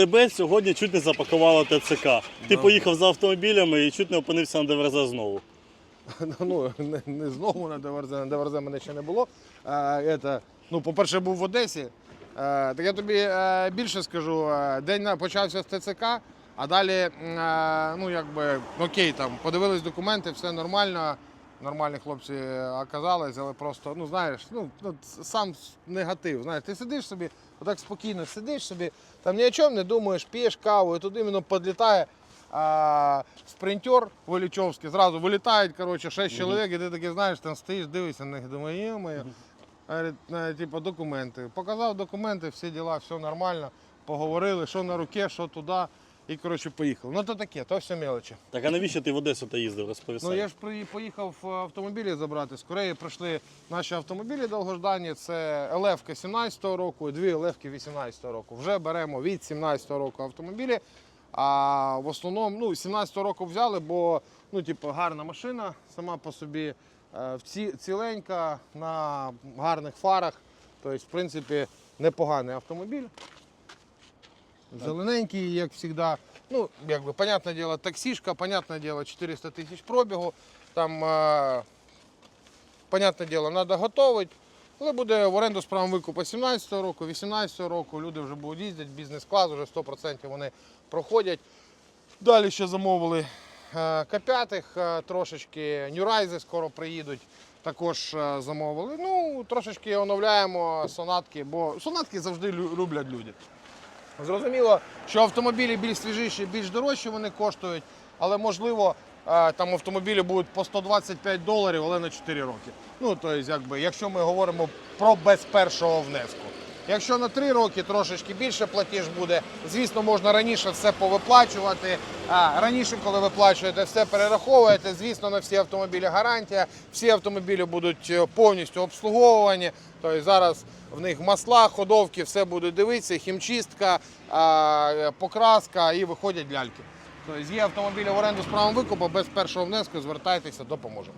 Тебе сьогодні чуть не запакувало ТЦК. Ти поїхав за автомобілями і чуть не опинився на ДВРЗ знову. ну, не, не знову на ДВРЗ, на ДВРЗ мене ще не було. Е, это, ну, по-перше, був в Одесі. Е, так я тобі е, більше скажу, е, день на- почався з ТЦК, а далі, е, ну, якби, окей, там, подивились документи, все нормально. Нормальні хлопці оказались, але просто, ну знаєш, ну, ну сам негатив. Знаєш, ти сидиш собі, отак спокійно сидиш собі, там ні о чому не думаєш, п'єш каву, і тут іменно підлітає а, спринтер Вилічовський, зразу вилітають, коротше, шість чоловік, і ти такий, знаєш, там стоїш, дивишся на них, думаю. Говорить, е, типу, документи. Показав документи, всі діла, все нормально. Поговорили, що на руке, що туди. І коротше поїхали. Ну то таке, то все мелочі. Так а навіщо ти в Одесу та їздив, розповісай. Ну я ж при- поїхав е, автомобілі забрати. З Кореї прийшли наші автомобілі довгождані. Це ЛФ 17-го року і дві ЛФ 18-го року. Вже беремо від 17-го року автомобілі. А в основному ну, 17-го року взяли, бо ну, типу, гарна машина сама по собі е, в ці- ціленька на гарних фарах. Тобто, в принципі, непоганий автомобіль. Зелененький, як завжди. Ну, якби, понятне діло, таксішка, понятне діло, 400 тисяч пробігу. Там, е, понятне діло, треба готувати. Але буде в оренду з правом викупу 17-го року, 18-го року. Люди вже будуть їздити, бізнес-клас, вже 100% вони проходять. Далі ще замовили е, К5 е, трошечки, Нюрайзи скоро приїдуть. Також е, замовили. Ну, трошечки оновляємо сонатки, бо сонатки завжди люблять люди. Зрозуміло, що автомобілі більш свіжіші, більш дорожчі вони коштують, але можливо е, там автомобілі будуть по 125 доларів, але на 4 роки. Ну, тобто, якби, якщо ми говоримо про без першого внеску. Якщо на 3 роки трошечки більше платіж буде, звісно, можна раніше все повиплачувати. А раніше, коли виплачуєте, все перераховуєте. Звісно, на всі автомобілі гарантія. Всі автомобілі будуть е, повністю обслуговувані. Тобто зараз в них масла, ходовки, все будуть дивитися, хімчистка, покраска і виходять ляльки. Тобто є автомобілі в оренду з правом викупу, без першого внеску звертайтеся, допоможемо.